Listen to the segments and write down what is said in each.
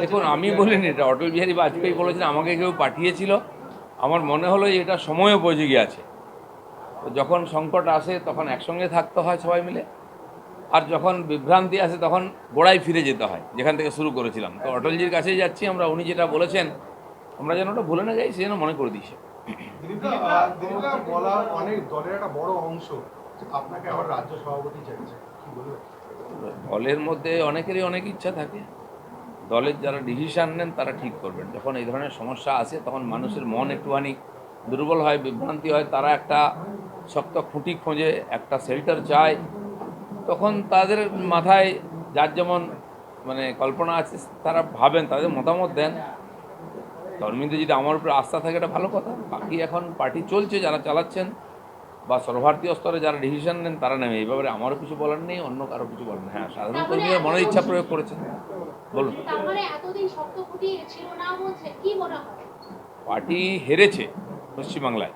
দেখুন আমি বলিনি এটা অটল বিহারী বাজপেয়ী বলেছেন আমাকে কেউ পাঠিয়েছিল। আমার মনে হলো যে এটা সময় উপযোগী আছে। তো যখন সংকট আসে তখন একসঙ্গে থাকতে হয় সবাই মিলে। আর যখন বিভ্রান্তি আসে তখন গোড়ায় ফিরে যেতে হয় যেখান থেকে শুরু করেছিলাম। তো অটলজির কাছেই যাচ্ছি আমরা উনি যেটা বলেছেন আমরা যেন ওটা ভুলে না যাই সে যেন মনে করে দিয়েছে। বলা অনেক দলের একটা বড় অংশ আপনাকে আবার রাজ্য সভাপতি চাইছে দলের মধ্যে অনেকেরই অনেক ইচ্ছা থাকে। দলের যারা ডিসিশন নেন, তারা ঠিক করবেন। যখন এই ধরনের সমস্যা আসে, তখন মানুষের মন একটুখানি দুর্বল হয়, বিভ্রান্তি হয়, তারা একটা শক্ত খুঁটি খোঁজে, একটা শেল্টার চায়। তখন তাদের মাথায় যার যেমন মানে কল্পনা আছে, তারা ভাবেন, তাদের মতামত দেন। কর্মীদের যদি আমার উপরে আস্থা থাকে, এটা ভালো কথা। বাকি এখন পার্টি চলছে, যারা চালাচ্ছেন বা সর্বভারতীয় স্তরে যারা ডিসিশন নেন তারা নেবে এই ব্যাপারে আমারও কিছু বলার নেই অন্য কারও কিছু বলার নেই। হ্যাঁ সাধারণ কর্মীরা মনের ইচ্ছা প্রয়োগ করেছেন। বলুন। মানে মনে হয়? পার্টি হেরেছে পশ্চিমবাংলায়।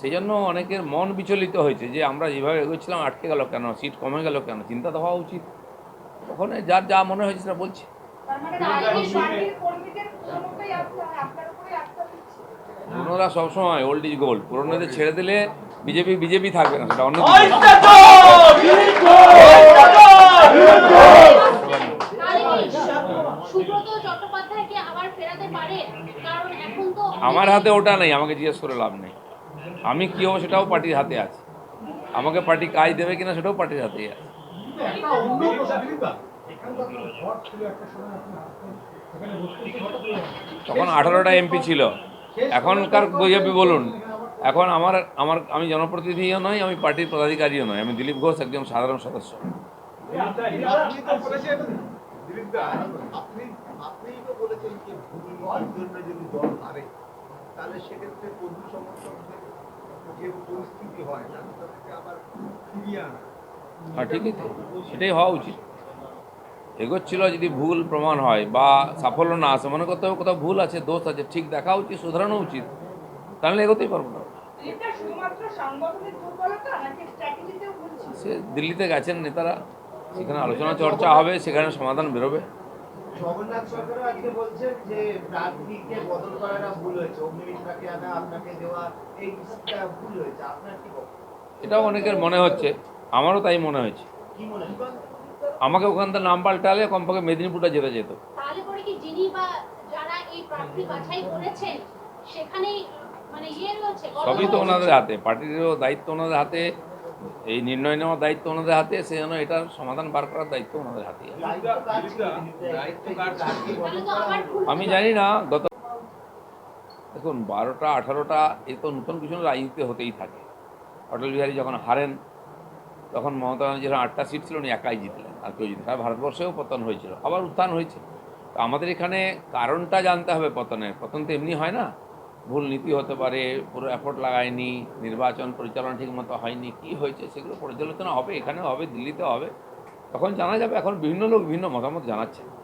সেই জন্য অনেকের মন বিচলিত হয়েছে যে আমরা যেভাবে এগোচ্ছিলাম আটকে গেল কেন? সিট কমে গেল কেন? চিন্তা তো হওয়া উচিত। তখন যার যা মনে হয়েছে সেটা বলছে তার মানে রাজনীতির পার্টির কর্মীদের পুরোটাই আপনার আপনার উপরে আস্থা দিচ্ছে পুরোনোরা সবসময় ওল্ড ইজ গোল্ড পুরোনোদের ছেড়ে দিলে বিজেপি বিজেপি থাকবে না সেটা অন্য আমার হাতে ওটা নেই আমাকে জিজ্ঞেস করে লাভ নেই। আমি কি হব সেটাও পার্টির হাতে আছে। আমাকে পার্টি কাজ দেবে কিনা সেটাও পার্টির হাতেই আছে। তখন আঠারোটা এমপি ছিল। এখনকার বিজেপি বলুন। এখন আমার আমার আমি জনপ্রতিনিধিও নই আমি পার্টির পদাধিকারীও নই। আমি দিলীপ ঘোষ একজন সাধারণ সদস্য। যে পরিস্থিতি হয় হ্যাঁ ঠিকই তো। সেটাই হওয়া উচিত। এগোচ্ছিল যদি ভুল প্রমাণ হয় বা সাফল্য না আসে মনে করতে হবে কোথাও ভুল আছে দোষ আছে ঠিক দেখা উচিত শুধরানো উচিত তাহলে এগোতেই পারব না। এটা শুধুমাত্র সাংগঠনিক দুর্বলতা নাকি স্ট্র্যাটেজিতেও বলছি সে দিল্লিতে গেছেন নেতারা সেখানে আলোচনা চর্চা হবে সেখানে সমাধান বেরোবে। জগন্নাথ সরকারও আজকে বলছেন যে প্রার্থীকে বদল করাটা ভুল হয়েছে অগ্নিমিত্রাকে আনা আপনাকে দেওয়া এই ভুল হয়েছে আপনার কি বক্তব্য? এটাও অনেকের মনে হচ্ছে আমারও তাই মনে হয়েছে। কি মনে হয় আমাকে ওখান থেকে নাম পাল্টালে কমপক্ষে মেদিনীপুরটা যেতে। যেত মানে ইয়ে রয়েছে সবই তো ওনাদের হাতে পার্টিরও দায়িত্ব ওনাদের হাতে এই নির্ণয় নেওয়ার দায়িত্ব ওনাদের হাতে সে যেন এটার সমাধান বার করার দায়িত্ব ওনাদের হাতেই আছে। দায়িত্ব কার ছিল? দায়িত্ব কার ছিল? প্রার্থী তাহলে বদল তো আবার করার- ভুল আমি জানি না গত দেখুন বারোটা আঠারোটা এ তো নতুন কিছু রাজনীতি হতেই থাকে। অটল বিহারী যখন হারেন তখন মমতা ব্যানার্জি যখন আটটা সিট ছিল, উনি একাই জিতলেন। আর কেউ জিতলেন আর ভারতবর্ষেও পতন হয়েছিল। আবার উত্থান হয়েছে। তো আমাদের এখানে কারণটা জানতে হবে পতনের। পতন তো এমনি হয় না। ভুল নীতি হতে পারে, পুরো এফোর্ট লাগায়নি, নির্বাচন পরিচালনা ঠিকমতো হয়নি, কি হয়েছে সেগুলো পর্যালোচনা হবে, এখানেও হবে, দিল্লিতে হবে। তখন জানা যাবে, এখন বিভিন্ন লোক বিভিন্ন মতামত জানাচ্ছে।